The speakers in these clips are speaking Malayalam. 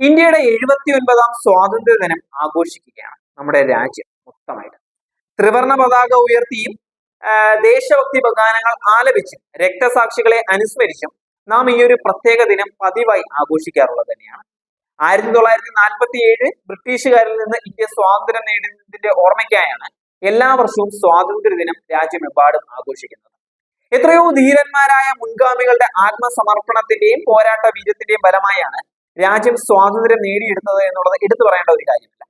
ഇന്ത്യയുടെ എഴുപത്തി ഒൻപതാം സ്വാതന്ത്ര്യ ദിനം ആഘോഷിക്കുകയാണ് നമ്മുടെ രാജ്യം മൊത്തമായിട്ട്. ത്രിവർണ പതാക ഉയർത്തിയും ദേശഭക്തി ഗാനങ്ങൾ ആലപിച്ചും രക്തസാക്ഷികളെ അനുസ്മരിച്ചും നാം ഈ ഒരു പ്രത്യേക ദിനം പതിവായി ആഘോഷിക്കാറുള്ളത് തന്നെയാണ്. ആയിരത്തി തൊള്ളായിരത്തി നാൽപ്പത്തി ഏഴ് ബ്രിട്ടീഷുകാരിൽ നിന്ന് ഇന്ത്യ സ്വാതന്ത്ര്യം നേടുന്നതിന്റെ ഓർമ്മയ്ക്കായാണ് എല്ലാ വർഷവും സ്വാതന്ത്ര്യ ദിനം രാജ്യമെമ്പാടും ആഘോഷിക്കുന്നത്. എത്രയോ ധീരന്മാരായ മുൻഗാമികളുടെ ആത്മസമർപ്പണത്തിന്റെയും പോരാട്ട വീര്യത്തിന്റെയും ഫലമായാണ് രാജ്യം സ്വാതന്ത്ര്യം നേടിയെടുത്തത് എന്നുള്ളത് എടുത്തു പറയേണ്ട ഒരു കാര്യമില്ല.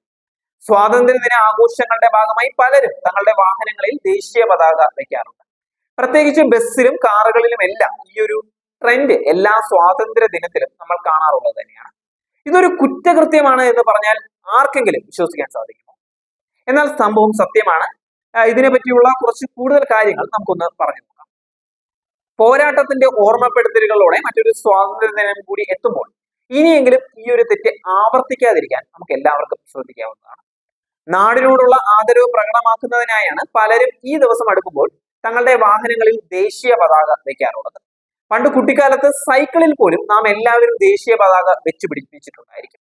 സ്വാതന്ത്ര്യദിന ആഘോഷങ്ങളുടെ ഭാഗമായി പലരും തങ്ങളുടെ വാഹനങ്ങളിൽ ദേശീയ പതാക വയ്ക്കാറുണ്ട്. പ്രത്യേകിച്ച് ബസ്സിലും കാറുകളിലും എല്ലാം ഈ ഒരു ട്രെൻഡ് എല്ലാ സ്വാതന്ത്ര്യ ദിനത്തിലും നമ്മൾ കാണാറുള്ളത് തന്നെയാണ്. ഇതൊരു കുറ്റകൃത്യമാണ് എന്ന് പറഞ്ഞാൽ ആർക്കെങ്കിലും വിശ്വസിക്കാൻ സാധിക്കുമോ? എന്നാൽ സംഭവം സത്യമാണ്. ഇതിനെ പറ്റിയുള്ള കുറച്ച് കൂടുതൽ കാര്യങ്ങൾ നമുക്കൊന്ന് പറഞ്ഞു നോക്കാം. പോരാട്ടത്തിന്റെ ഓർമ്മപ്പെടുത്തലുകളോടെ മറ്റൊരു സ്വാതന്ത്ര്യ ദിനം കൂടി എത്തുമ്പോൾ ഇനിയെങ്കിലും ഈ ഒരു തെറ്റ് ആവർത്തിക്കാതിരിക്കാൻ നമുക്ക് എല്ലാവർക്കും ശ്രദ്ധിക്കാവുന്നതാണ്. നാടിനോടുള്ള ആദരവ് പ്രകടമാക്കുന്നതിനായാണ് പലരും ഈ ദിവസം അടുക്കുമ്പോൾ തങ്ങളുടെ വാഹനങ്ങളിൽ ദേശീയ പതാക വയ്ക്കാറുള്ളത് പണ്ട് കുട്ടിക്കാലത്ത് സൈക്കിളിൽ പോലും നാം എല്ലാവരും ദേശീയ പതാക വെച്ച് പിടിപ്പിച്ചിട്ടുണ്ടായിരിക്കും.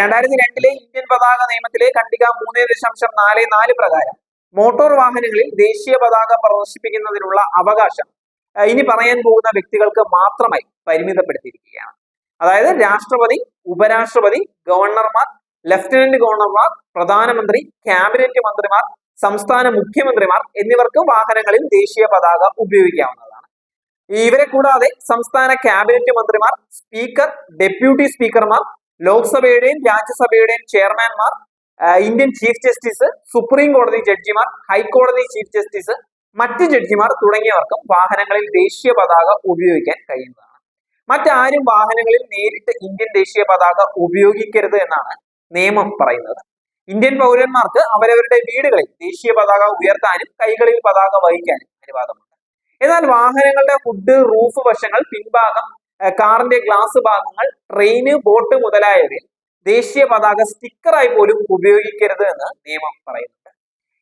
രണ്ടായിരത്തി രണ്ടിലെ ഇന്ത്യൻ പതാക നിയമത്തിലെ കണ്ടിക മൂന്ന് ദശാംശം നാല് നാല് പ്രകാരം മോട്ടോർ വാഹനങ്ങളിൽ ദേശീയ പതാക പ്രദർശിപ്പിക്കുന്നതിനുള്ള അവകാശം ഇനി പറയാൻ പോകുന്ന വ്യക്തികൾക്ക് മാത്രമായി പരിമിതപ്പെടുത്തിയിരിക്കുകയാണ്. അതായത് രാഷ്ട്രപതി ഉപരാഷ്ട്രപതി ഗവർണർമാർ ലഫ്റ്റനന്റ് ഗവർണർമാർ പ്രധാനമന്ത്രി ക്യാബിനറ്റ് മന്ത്രിമാർ സംസ്ഥാന മുഖ്യമന്ത്രിമാർ എന്നിവർക്ക് വാഹനങ്ങളിൽ ദേശീയ പതാക ഉപയോഗിക്കാവുന്നതാണ്. ഇവരെ കൂടാതെ സംസ്ഥാന ക്യാബിനറ്റ് മന്ത്രിമാർ സ്പീക്കർ ഡെപ്യൂട്ടി സ്പീക്കർമാർ ലോക്സഭയുടെയും രാജ്യസഭയുടെയും ചെയർമാൻമാർ ഇന്ത്യൻ ചീഫ് ജസ്റ്റിസ് സുപ്രീം കോടതി ജഡ്ജിമാർ ഹൈക്കോടതി ചീഫ് ജസ്റ്റിസ് മറ്റ് ജഡ്ജിമാർ തുടങ്ങിയവർക്കും വാഹനങ്ങളിൽ ദേശീയ പതാക ഉപയോഗിക്കാൻ കഴിയുന്നതാണ്. മറ്റാരും വാഹനങ്ങളിൽ നേരിട്ട് ഇന്ത്യൻ ദേശീയ പതാക ഉപയോഗിക്കരുത് എന്നാണ് നിയമം പറയുന്നത്. ഇന്ത്യൻ പൗരന്മാർക്ക് അവരവരുടെ വീടുകളിൽ ദേശീയ പതാക ഉയർത്താനും കൈകളിൽ പതാക വഹിക്കാനും അനുവാദമുണ്ട്. എന്നാൽ വാഹനങ്ങളുടെ ഹുഡ് റൂഫ് വശങ്ങൾ പിൻഭാഗം കാറിന്റെ ഗ്ലാസ് ഭാഗങ്ങൾ ട്രെയിന് ബോട്ട് മുതലായവയിൽ ദേശീയ പതാക സ്റ്റിക്കറായി പോലും ഉപയോഗിക്കരുത് എന്ന് നിയമം പറയുന്നുണ്ട്.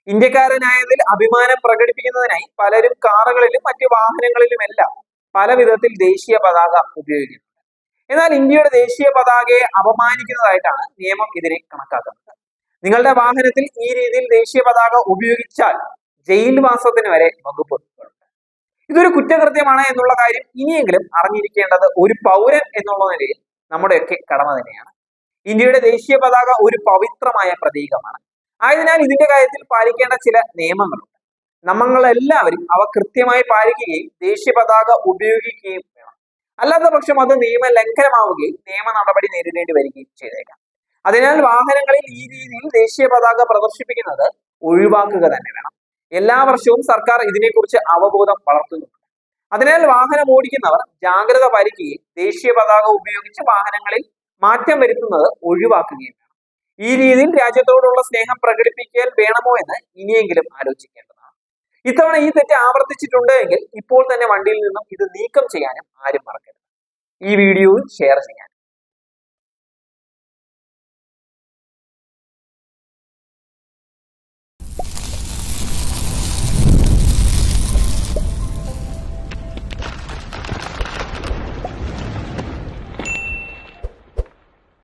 ഇന്ത്യക്കാരനായതിൽ അഭിമാനം പ്രകടിപ്പിക്കുന്നതിനായി പലരും കാറുകളിലും മറ്റ് വാഹനങ്ങളിലുമെല്ലാം പല വിധത്തിൽ ദേശീയ പതാക ഉപയോഗിക്കുന്നു. എന്നാൽ ഇന്ത്യയുടെ ദേശീയ പതാകയെ അപമാനിക്കുന്നതായിട്ടാണ് നിയമം ഇതിനെ കണക്കാക്കുന്നത്. നിങ്ങളുടെ വാഹനത്തിൽ ഈ രീതിയിൽ ദേശീയ പതാക ഉപയോഗിച്ചാൽ ജയിൽ വാസത്തിന് വരെ വകുപ്പ് ഇതൊരു കുറ്റകൃത്യമാണ് എന്നുള്ള കാര്യം ഇനിയെങ്കിലും അറിഞ്ഞിരിക്കേണ്ടത് ഒരു പൗരൻ എന്നുള്ള നിലയിൽ നമ്മുടെയൊക്കെ കടമ തന്നെയാണ്. ഇന്ത്യയുടെ ദേശീയ പതാക ഒരു പവിത്രമായ പ്രതീകമാണ്. ആയതിനാൽ ഇതിന്റെ കാര്യത്തിൽ പാലിക്കേണ്ട ചില നിയമങ്ങളുണ്ട്. നമ്മളെല്ലാവരും അവ കൃത്യമായി പാലിക്കുകയും ദേശീയ പതാക ഉപയോഗിക്കുകയും വേണം. അല്ലാത്ത പക്ഷം അത് നിയമ ലംഘനമാവുകയും നിയമ നടപടി നേരിടേണ്ടി വരികയും ചെയ്തേക്കാം. അതിനാൽ വാഹനങ്ങളിൽ ഈ രീതിയിൽ ദേശീയ പതാക പ്രദർശിപ്പിക്കുന്നത് ഒഴിവാക്കുക തന്നെ വേണം. എല്ലാ വർഷവും സർക്കാർ ഇതിനെക്കുറിച്ച് അവബോധം വളർത്തുന്നുണ്ട്. അതിനാൽ വാഹനം ഓടിക്കുന്നവർ ജാഗ്രത പാലിക്കുകയും ദേശീയ പതാക ഉപയോഗിച്ച് വാഹനങ്ങളിൽ മാറ്റം വരുത്തുന്നത് ഒഴിവാക്കുകയും വേണം. ഈ രീതിയിൽ രാജ്യത്തോടുള്ള സ്നേഹം പ്രകടിപ്പിക്കാൻ വേണമോ എന്ന് ഇനിയെങ്കിലും ആലോചിക്കേണ്ടതാണ് ഇത്തവണ ഈ തെറ്റ് ആവർത്തിച്ചിട്ടുണ്ട് എങ്കിൽ ഇപ്പോൾ തന്നെ വണ്ടിയിൽ നിന്നും ഇത് നീക്കം ചെയ്യാനും ആരും മറക്കരുത്. ഈ വീഡിയോയിൽ ഷെയർ ചെയ്യാൻ